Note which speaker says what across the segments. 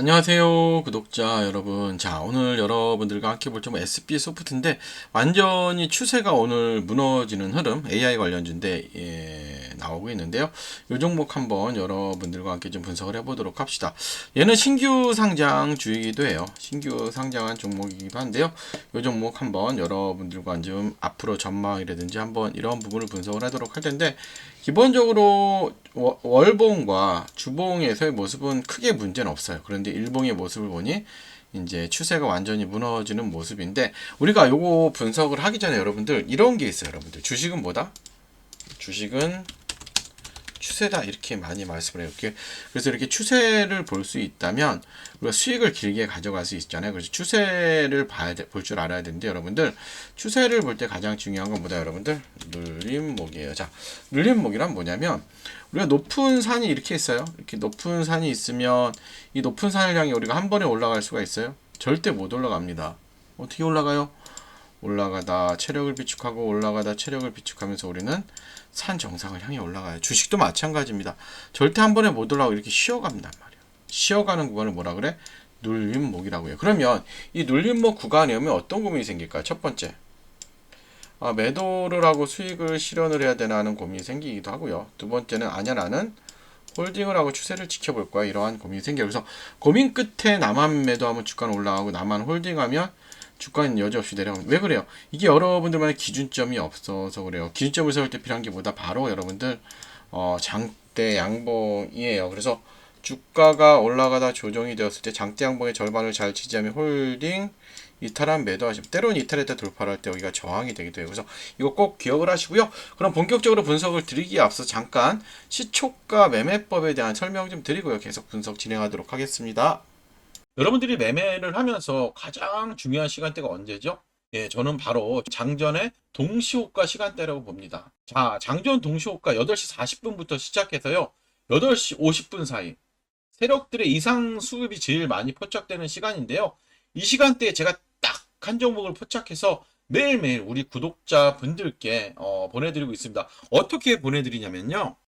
Speaker 1: 안녕하세요 구독자 여러분. 자 오늘 여러분들과 함께 볼 점은 SB 소프트인데 완전히 추세가 오늘 무너지는 흐름 AI 관련주인데 예, 나오고 있는데요. 이 종목 한번 여러분들과 함께 좀 분석을 해보도록 합시다. 얘는 신규 상장 주이기도 해요. 신규 상장한 종목이기도 한데요. 이 종목 한번 여러분들과 좀 앞으로 전망이라든지 한번 이런 부분을 분석을 하도록 할 텐데 기본적으로 워- 월봉과 주봉에서의 모습은 크게 문제는 없어요. 그런데 일봉의 모습을 보니 이제 추세가 완전히 무너지는 모습인데 우리가 요거 분석을 하기 전에 여러분들 이런 게 있어요. 여러분들 주식은 뭐다? 주식은 추세다 이렇게 많이 말씀을 해요. 그래서 이렇게 추세를 볼 수 있다면 우리가 수익을 길게 가져갈 수 있잖아요. 그래서 추세를 봐야 볼 줄 알아야 되는데 여러분들 추세를 볼 때 가장 중요한 건 뭐다 여러분들 눌림목이에요. 자 눌림목이란 뭐냐면 우리가 높은 산이 이렇게 있어요. 이렇게 높은 산이 있으면 이 높은 산을 향해 우리가 한 번에 올라갈 수가 있어요. 절대 못 올라갑니다. 어떻게 올라가요? 올라가다 체력을 비축하고 올라가다 체력을 비축하면서 우리는 산 정상을 향해 올라가요. 주식도 마찬가지입니다. 절대 한 번에 못 올라가고 이렇게 쉬어간단 말이에요. 쉬어가는 구간을 뭐라 그래? 눌림목이라고 해요. 그러면 이 눌림목 구간에 오면 어떤 고민이 생길까요? 첫 번째. 아, 매도를 하고 수익을 실현을 해야 되나 하는 고민이 생기기도 하고요. 두 번째는 아니야 나는 홀딩을 하고 추세를 지켜볼 거야 이러한 고민이 생겨요. 그래서 고민 끝에 나만 매도하면 주가는 올라가고 나만 홀딩하면 주가는 여지없이 내려갑니다. 왜 그래요? 이게 여러분들만의 기준점이 없어서 그래요. 기준점을 세울 때 필요한 게 뭐다? 바로 여러분들 어, 장대 양봉이에요. 그래서 주가가 올라가다 조정이 되었을 때 장대 양봉의 절반을 잘 지지하면 홀딩 이탈한 매도하시면 때로는 이탈했다 돌파를 할 때 여기가 저항이 되기도 해요. 그래서 이거 꼭 기억을 하시고요. 그럼 본격적으로 분석을 드리기에 앞서 잠깐 시초가 매매법에 대한 설명 좀 드리고요. 계속 분석 진행하도록 하겠습니다. 여러분들이 매매를 하면서 가장 중요한 시간대가 언제죠? 예, 저는 바로 장전의 동시호가 시간대라고 봅니다. 자, 장전 동시호가 8시 40분부터 시작해서요. 8시 50분 사이. 세력들의 이상 수급이 제일 많이 포착되는 시간인데요. 이 시간대에 제가 딱 한 종목을 포착해서 매일매일 우리 구독자 분들께 어, 보내드리고 있습니다. 어떻게 보내드리냐면요.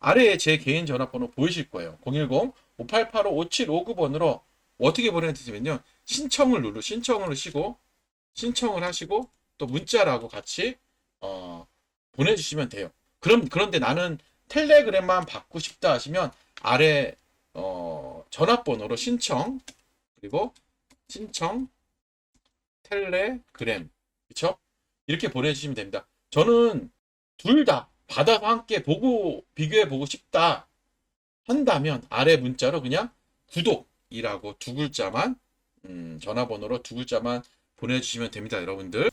Speaker 1: 아래에 제 개인 전화번호 보이실 거예요. 010-5885-5759번으로 어떻게 보내드리면요. 신청을 누르, 신청을 하시고, 신청을 하시고, 또 문자라고 같이, 어, 보내주시면 돼요. 그럼, 그런데 나는 텔레그램만 받고 싶다 하시면 아래, 어, 전화번호로 신청, 그리고 신청, 텔레그램. 그쵸? 이렇게 보내주시면 됩니다. 저는 둘 다 받아서 함께 보고, 비교해 보고 싶다 한다면 아래 문자로 그냥 구독이라고 두 글자만, 음, 전화번호로 두 글자만 보내주시면 됩니다, 여러분들.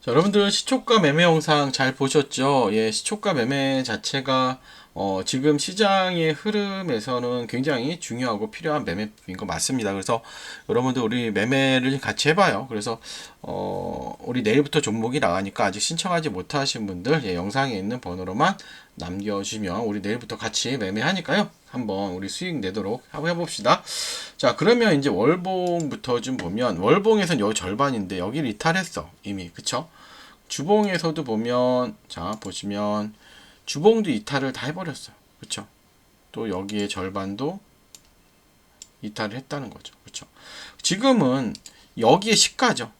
Speaker 1: 자, 여러분들 시초가 매매 영상 잘 보셨죠? 예, 시초가 매매 자체가 어, 지금 시장의 흐름에서는 굉장히 중요하고 필요한 매매인 거 맞습니다. 그래서 여러분들 우리 매매를 같이 해봐요. 그래서 어, 우리 내일부터 종목이 나가니까 아직 신청하지 못하신 분들 예, 영상에 있는 번호로만 남겨주시면 우리 내일부터 같이 매매하니까요. 한번 우리 수익 내도록 한번 해봅시다. 자, 그러면 이제 월봉부터 좀 보면 월봉에선 여기 절반인데 여기를 이탈했어 이미 그쵸? 주봉에서도 보면 자 보시면 주봉도 이탈을 다 해버렸어요. 그쵸? 또 여기에 절반도 이탈을 했다는 거죠. 그쵸? 지금은 여기에 시가죠.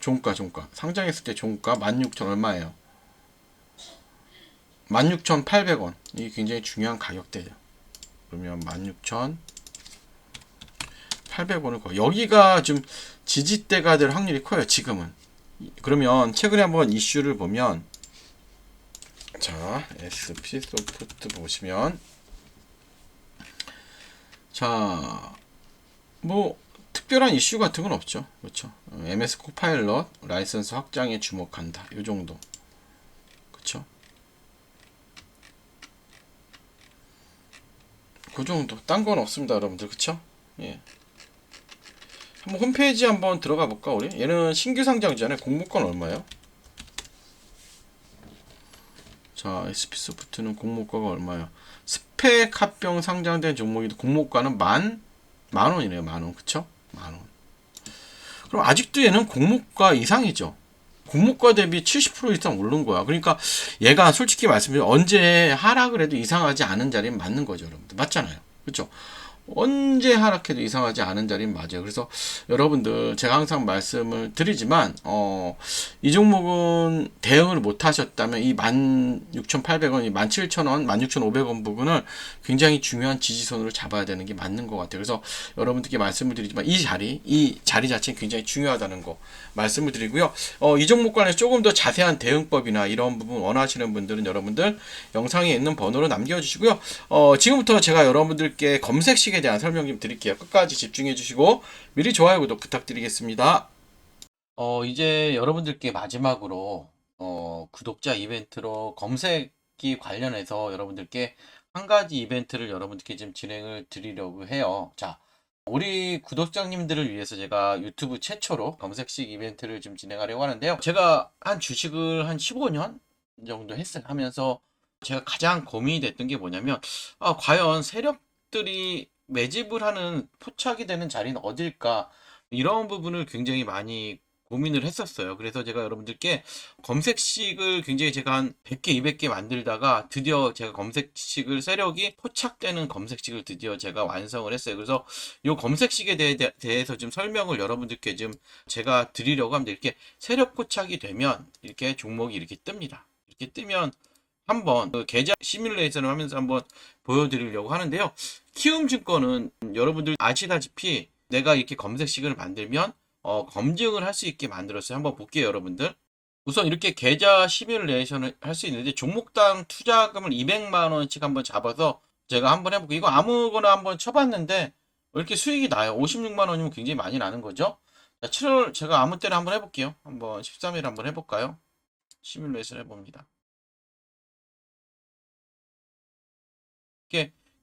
Speaker 1: 종가 종가 상장했을 때 종가 16,000 얼마예요? 16,800원 이게 굉장히 중요한 가격대예요. 그러면 16,800원을 거 여기가 좀 지지대가 될 확률이 커요. 지금은 그러면 최근에 한번 이슈를 보면 자 SP 소프트 보시면 자 뭐 특별한 이슈 같은 건 없죠. 그렇죠. 어, MS 코파일럿 라이선스 확장에 주목한다. 요 정도. 그렇죠. 그 정도. 딴 건 없습니다, 여러분들. 그쵸? 예. 한번 홈페이지 한번 들어가 볼까, 우리? 얘는 신규 상장이잖아요. 공모권 얼마예요? 자, SP소프트는 공모가가 얼마예요? 스펙 합병 상장된 종목이 공모가는 만, 만 원이네요, 만 원. 그쵸? 만 원. 그럼 아직도 얘는 공모가 이상이죠. 공모가 대비 70% 이상 오른 거야. 그러니까 얘가 솔직히 말씀드리면 언제 하락을 해도 이상하지 않은 자리는 맞는 거죠, 여러분들. 맞잖아요. 그렇죠? 언제 하락해도 이상하지 않은 자리는 맞아요. 그래서 여러분들 제가 항상 말씀을 드리지만 어, 이 종목은 대응을 못 하셨다면 이 16,800원, 17,000원, 16,500원 부분을 굉장히 중요한 지지선으로 잡아야 되는 게 맞는 것 같아요. 그래서 여러분들께 말씀을 드리지만 이 자리, 이 자리 자체는 굉장히 중요하다는 거 말씀을 드리고요. 어, 이 종목 관해서 조금 더 자세한 대응법이나 이런 부분 원하시는 분들은 여러분들 영상에 있는 번호로 남겨주시고요. 어, 지금부터 제가 여러분들께 검색 식에 대한 설명 좀 드릴게요. 끝까지 집중해 주시고 미리 좋아요, 구독 부탁드리겠습니다. 어, 이제 여러분들께 마지막으로 어, 구독자 이벤트로 검색기 관련해서 여러분들께 한 가지 이벤트를 여러분들께 좀 진행을 드리려고 해요. 자, 우리 구독자님들을 위해서 제가 유튜브 최초로 검색식 이벤트를 좀 진행하려고 하는데요. 제가 한 주식을 한 15년 정도 했어요. 하면서 제가 가장 고민이 됐던 게 뭐냐면, 아, 과연 세력들이 매집을 하는 포착이 되는 자리는 어딜까? 이런 부분을 굉장히 많이 고민을 했었어요. 그래서 제가 여러분들께 검색식을 굉장히 제가 한 100개, 200개 만들다가 드디어 제가 검색식을 세력이 포착되는 검색식을 드디어 제가 완성을 했어요. 그래서 이 검색식에 대해, 대해서 좀 설명을 여러분들께 좀 제가 드리려고 합니다. 이렇게 세력 포착이 되면 이렇게 종목이 이렇게 뜹니다. 이렇게 뜨면 한번 그 계좌 시뮬레이션을 하면서 한번 보여드리려고 하는데요. 키움증권은 여러분들 아시다시피 내가 이렇게 검색식을 만들면 어, 검증을 할 수 있게 만들었어요. 한번 볼게요, 여러분들. 우선 이렇게 계좌 시뮬레이션을 할 수 있는데 종목당 투자금을 200만 원씩 한번 잡아서 제가 한번 해볼게요. 이거 아무거나 한번 쳐봤는데 왜 이렇게 수익이 나요? 56만 원이면 굉장히 많이 나는 거죠. 자, 7월 제가 아무 때나 한번 해볼게요. 한번 13일 한번 해볼까요? 시뮬레이션 해봅니다. 이게